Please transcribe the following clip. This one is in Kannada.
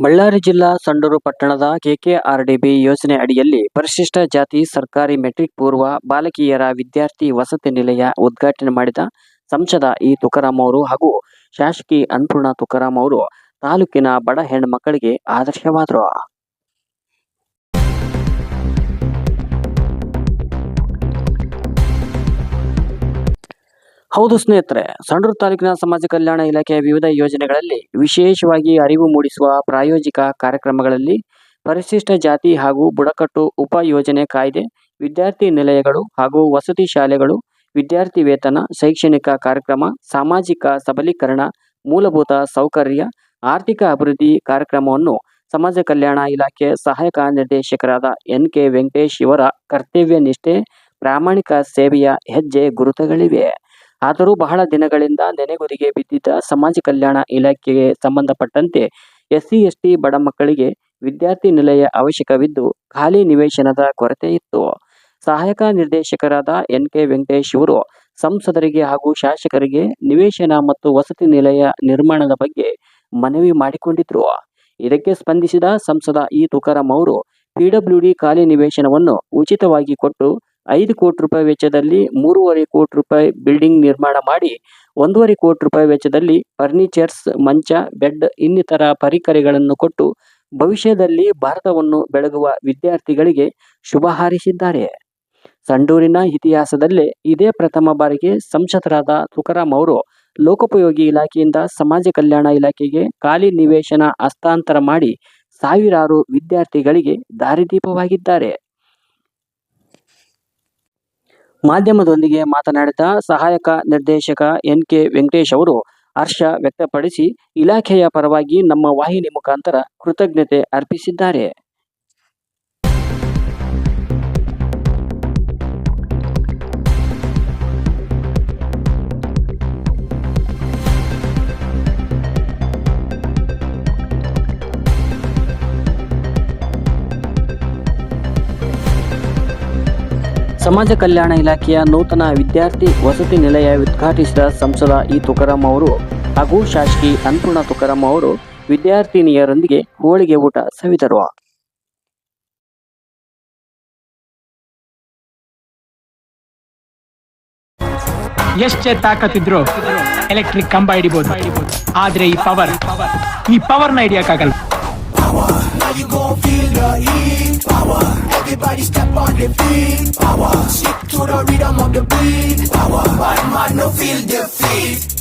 ಬಳ್ಳಾರಿ ಜಿಲ್ಲಾ ಸಂಡೂರು ಪಟ್ಟಣದ ಕೆಕೆಆರ್ಡಿಬಿ ಯೋಜನೆ ಅಡಿಯಲ್ಲಿ ಪರಿಶಿಷ್ಟ ಜಾತಿ ಸರ್ಕಾರಿ ಮೆಟ್ರಿಕ್ ಪೂರ್ವ ಬಾಲಕಿಯರ ವಿದ್ಯಾರ್ಥಿ ವಸತಿ ನಿಲಯ ಉದ್ಘಾಟನೆ ಮಾಡಿದ ಸಂಸದ ಇ ತುಕಾರಾಮ್ ಅವರು ಹಾಗೂ ಶಾಸಕಿ ಅನ್ನಪೂರ್ಣ ತುಕಾರಾಮ್ ಅವರು ತಾಲೂಕಿನ ಬಡ ಹೆಣ್ಮಕ್ಕಳಿಗೆ ಆದರ್ಶವಾದರು. ಹೌದು ಸ್ನೇಹಿತರೆ, ಸಂಡೂರು ತಾಲೂಕಿನ ಸಮಾಜ ಕಲ್ಯಾಣ ಇಲಾಖೆಯ ವಿವಿಧ ಯೋಜನೆಗಳಲ್ಲಿ ವಿಶೇಷವಾಗಿ ಅರಿವು ಮೂಡಿಸುವ ಪ್ರಾಯೋಜಿಕ ಕಾರ್ಯಕ್ರಮಗಳಲ್ಲಿ ಪರಿಶಿಷ್ಟ ಜಾತಿ ಹಾಗೂ ಬುಡಕಟ್ಟು ಉಪ ಯೋಜನೆ ಕಾಯ್ದೆ, ವಿದ್ಯಾರ್ಥಿ ನಿಲಯಗಳು ಹಾಗೂ ವಸತಿ ಶಾಲೆಗಳು, ವಿದ್ಯಾರ್ಥಿ ವೇತನ, ಶೈಕ್ಷಣಿಕ ಕಾರ್ಯಕ್ರಮ, ಸಾಮಾಜಿಕ ಸಬಲೀಕರಣ, ಮೂಲಭೂತ ಸೌಕರ್ಯ, ಆರ್ಥಿಕ ಅಭಿವೃದ್ಧಿ ಕಾರ್ಯಕ್ರಮವನ್ನು ಸಮಾಜ ಕಲ್ಯಾಣ ಇಲಾಖೆ ಸಹಾಯಕ ನಿರ್ದೇಶಕರಾದ ಎನ್ ಕೆ ವೆಂಕಟೇಶ್ ಇವರ ಕರ್ತವ್ಯ ನಿಷ್ಠೆ ಪ್ರಾಮಾಣಿಕ ಸೇವೆಯ ಹೆಜ್ಜೆ ಗುರುತುಗಳಿವೆ. ಆದರೂ ಬಹಳ ದಿನಗಳಿಂದ ನೆನೆಗುದಿಗೆ ಬಿದ್ದಿದ್ದ ಸಮಾಜ ಕಲ್ಯಾಣ ಇಲಾಖೆಗೆ ಸಂಬಂಧಪಟ್ಟಂತೆ ಎಸ್ಸಿ, ಎಸ್ಟಿ ಬಡ ಮಕ್ಕಳಿಗೆ ವಿದ್ಯಾರ್ಥಿ ನಿಲಯ ಅವಶ್ಯಕವಿದ್ದು ಖಾಲಿ ನಿವೇಶನದ ಕೊರತೆ ಇತ್ತು. ಸಹಾಯಕ ನಿರ್ದೇಶಕರಾದ ಎನ್ ಕೆ ವೆಂಕಟೇಶ್ ಇವರು ಸಂಸದರಿಗೆ ಹಾಗೂ ಶಾಸಕರಿಗೆ ನಿವೇಶನ ಮತ್ತು ವಸತಿ ನಿಲಯ ನಿರ್ಮಾಣದ ಬಗ್ಗೆ ಮನವಿ ಮಾಡಿಕೊಂಡಿದ್ರು. ಇದಕ್ಕೆ ಸ್ಪಂದಿಸಿದ ಸಂಸದ ಇ ತುಕಾರಾಂ ಅವರು ಪಿಡಬ್ಲ್ಯೂಡಿ ಖಾಲಿ ನಿವೇಶನವನ್ನು ಉಚಿತವಾಗಿ ಕೊಟ್ಟು ಐದು ಕೋಟಿ ರೂಪಾಯಿ ವೆಚ್ಚದಲ್ಲಿ ಮೂರುವರೆ ಕೋಟಿ ರೂಪಾಯಿ ಬಿಲ್ಡಿಂಗ್ ನಿರ್ಮಾಣ ಮಾಡಿ, ಒಂದೂವರೆ ಕೋಟಿ ರೂಪಾಯಿ ವೆಚ್ಚದಲ್ಲಿ ಫರ್ನಿಚರ್ಸ್ ಮಂಚ ಬೆಡ್ ಇನ್ನಿತರ ಪರಿಕರಗಳನ್ನು ಕೊಟ್ಟು ಭವಿಷ್ಯದಲ್ಲಿ ಭಾರತವನ್ನು ಬೆಳಗುವ ವಿದ್ಯಾರ್ಥಿಗಳಿಗೆ ಶುಭ ಹಾರೈಸಿದ್ದಾರೆ. ಸಂಡೂರಿನ ಇತಿಹಾಸದಲ್ಲೇ ಇದೇ ಪ್ರಥಮ ಬಾರಿಗೆ ಸಂಸದರಾದ ತುಕಾರಾಂ ಅವರು ಲೋಕೋಪಯೋಗಿ ಇಲಾಖೆಯಿಂದ ಸಮಾಜ ಕಲ್ಯಾಣ ಇಲಾಖೆಗೆ ಖಾಲಿ ನಿವೇಶನ ಹಸ್ತಾಂತರ ಮಾಡಿ ಸಾವಿರಾರು ವಿದ್ಯಾರ್ಥಿಗಳಿಗೆ ದಾರಿದೀಪವಾಗಿದ್ದಾರೆ. ಮಾಧ್ಯಮದೊಂದಿಗೆ ಮಾತನಾಡಿದ ಸಹಾಯಕ ನಿರ್ದೇಶಕ ಎನ್ ಕೆ ವೆಂಕಟೇಶ್ ಅವರು ಹರ್ಷ ವ್ಯಕ್ತಪಡಿಸಿ, ಇಲಾಖೆಯ ಪರವಾಗಿ ನಮ್ಮ ವಾಹಿನಿ ಮುಖಾಂತರ ಕೃತಜ್ಞತೆ ಅರ್ಪಿಸಿದ್ದಾರೆ. ಸಮಾಜ ಕಲ್ಯಾಣ ಇಲಾಖೆಯ ನೂತನ ವಿದ್ಯಾರ್ಥಿ ವಸತಿ ನಿಲಯ ಉದ್ಘಾಟಿಸಿದ ಸಂಸದ ಇ ತುಕಾರಾಂ ಅವರು ಹಾಗೂ ಶಾಸಕಿ ಅನ್ನಪೂರ್ಣ ತುಕಾರಾಂ ಅವರು ವಿದ್ಯಾರ್ಥಿನಿಯರೊಂದಿಗೆ ಹೋಳಿಗೆ ಊಟ ಸವಿದರು. ಎಷ್ಟೇ ತಾಕತ್ತಿದ್ರು ಎಲೆಕ್ಟ್ರಿಕ್ ಕಂಬ ಹಿಡಿಬಹುದು ಆದ್ರೆ ಈ ಪವರ್ ಈ power. Now you gon' feel the heat, power. Everybody step on the feet, power. Stick to the rhythm of the beat, power. One man no feel defeat.